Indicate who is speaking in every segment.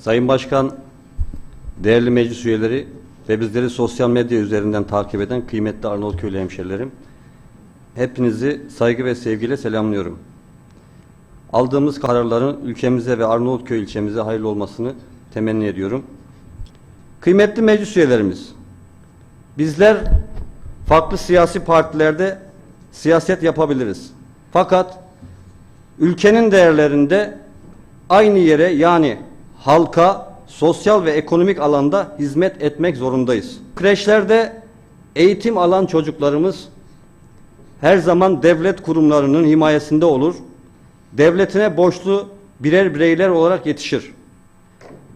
Speaker 1: Sayın Başkan, değerli meclis üyeleri ve bizleri sosyal medya üzerinden takip eden kıymetli Arnavutköylü hemşerilerim, hepinizi saygı ve sevgiyle selamlıyorum. Aldığımız kararların ülkemize ve Arnavutköy ilçemize hayırlı olmasını temenni ediyorum. Kıymetli meclis üyelerimiz, bizler farklı siyasi partilerde siyaset yapabiliriz. Fakat ülkenin değerlerinde aynı yere yani halka sosyal ve ekonomik alanda hizmet etmek zorundayız. Kreşlerde eğitim alan çocuklarımız her zaman devlet kurumlarının himayesinde olur. Devletine borçlu birer bireyler olarak yetişir.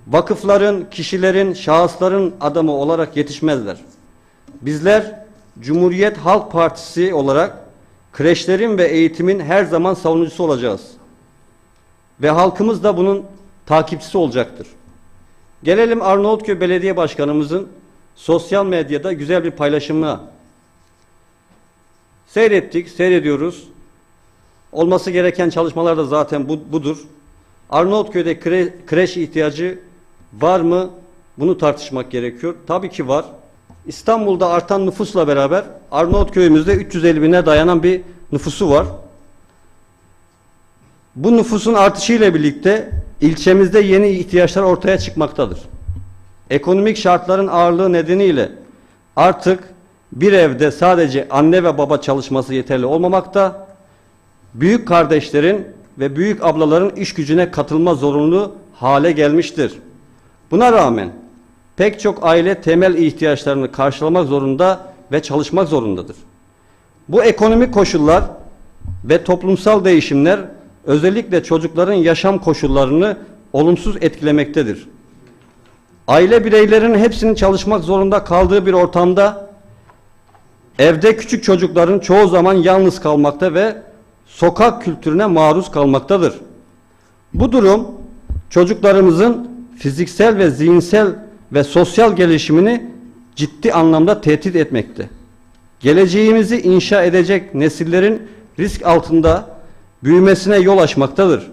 Speaker 1: Vakıfların, kişilerin, şahısların adamı olarak yetişmezler. Bizler Cumhuriyet Halk Partisi olarak kreşlerin ve eğitimin her zaman savunucusu olacağız. Ve halkımız da bunun takipçisi olacaktır. Gelelim Arnavutköy Belediye Başkanımızın sosyal medyada güzel bir paylaşımına. Seyrettik, seyrediyoruz. Olması gereken çalışmalar da zaten bu, budur. Arnavutköy'de kre, kreş ihtiyacı var mı? Bunu tartışmak gerekiyor. Tabii ki var. İstanbul'da artan nüfusla beraber Arnavutköy'ümüzde 350 bine dayanan bir nüfusu var. Bu nüfusun artışıyla birlikte ilçemizde yeni ihtiyaçlar ortaya çıkmaktadır. Ekonomik şartların ağırlığı nedeniyle artık bir evde sadece anne ve baba çalışması yeterli olmamakta, büyük kardeşlerin ve büyük ablaların iş gücüne katılma zorunlu hale gelmiştir. Buna rağmen pek çok aile temel ihtiyaçlarını karşılamak zorunda ve çalışmak zorundadır. Bu ekonomik koşullar ve toplumsal değişimler özellikle çocukların yaşam koşullarını olumsuz etkilemektedir. Aile bireylerinin hepsinin çalışmak zorunda kaldığı bir ortamda evde küçük çocukların çoğu zaman yalnız kalmakta ve sokak kültürüne maruz kalmaktadır. Bu durum çocuklarımızın fiziksel ve zihinsel ve sosyal gelişimini ciddi anlamda tehdit etmekte. Geleceğimizi inşa edecek nesillerin risk altında büyümesine yol açmaktadır.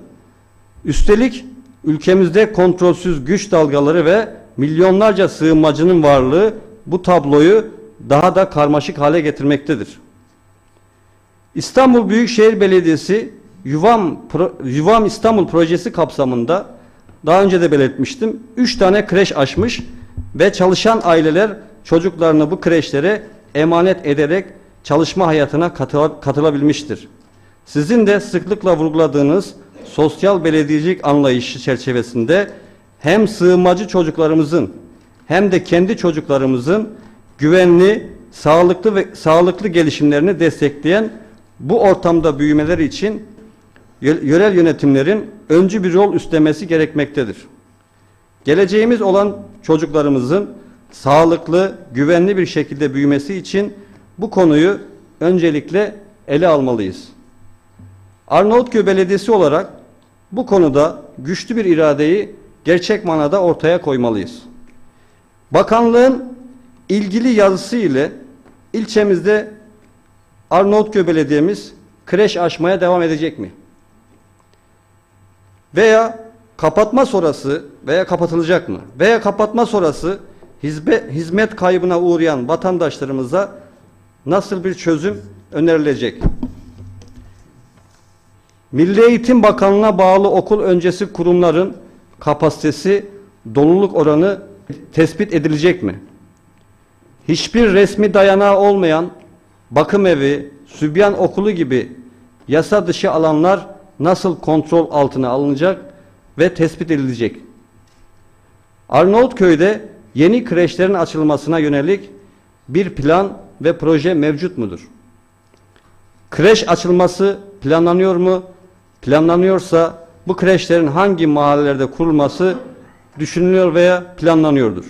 Speaker 1: Üstelik ülkemizde kontrolsüz güç dalgaları ve milyonlarca sığınmacının varlığı bu tabloyu daha da karmaşık hale getirmektedir. İstanbul Büyükşehir Belediyesi Yuvam, Yuvam İstanbul projesi kapsamında daha önce de belirtmiştim. 3 tane kreş açmış ve çalışan aileler çocuklarını bu kreşlere emanet ederek çalışma hayatına katıla- katılabilmiştir. Sizin de sıklıkla vurguladığınız sosyal belediyecilik anlayışı çerçevesinde hem sığınmacı çocuklarımızın hem de kendi çocuklarımızın güvenli, sağlıklı ve sağlıklı gelişimlerini destekleyen bu ortamda büyümeleri için yö- yörel yönetimlerin öncü bir rol üstlemesi gerekmektedir. Geleceğimiz olan çocuklarımızın sağlıklı, güvenli bir şekilde büyümesi için bu konuyu öncelikle ele almalıyız. Arnavutköy Belediyesi olarak bu konuda güçlü bir iradeyi gerçek manada ortaya koymalıyız. Bakanlığın ilgili yazısı ile ilçemizde Arnavutköy Belediye'miz kreş açmaya devam edecek mi? Veya kapatma sonrası veya kapatılacak mı? Veya kapatma sonrası hizmet, hizmet kaybına uğrayan vatandaşlarımıza nasıl bir çözüm önerilecek? Milli Eğitim Bakanlığı'na bağlı okul öncesi kurumların kapasitesi, doluluk oranı tespit edilecek mi? Hiçbir resmi dayanağı olmayan bakım evi, sübyan okulu gibi yasa dışı alanlar nasıl kontrol altına alınacak ve tespit edilecek? Arnavutköy'de yeni kreşlerin açılmasına yönelik bir plan ve proje mevcut mudur? Kreş açılması planlanıyor mu? Planlanıyorsa bu kreşlerin hangi mahallelerde kurulması düşünülüyor veya planlanıyordur?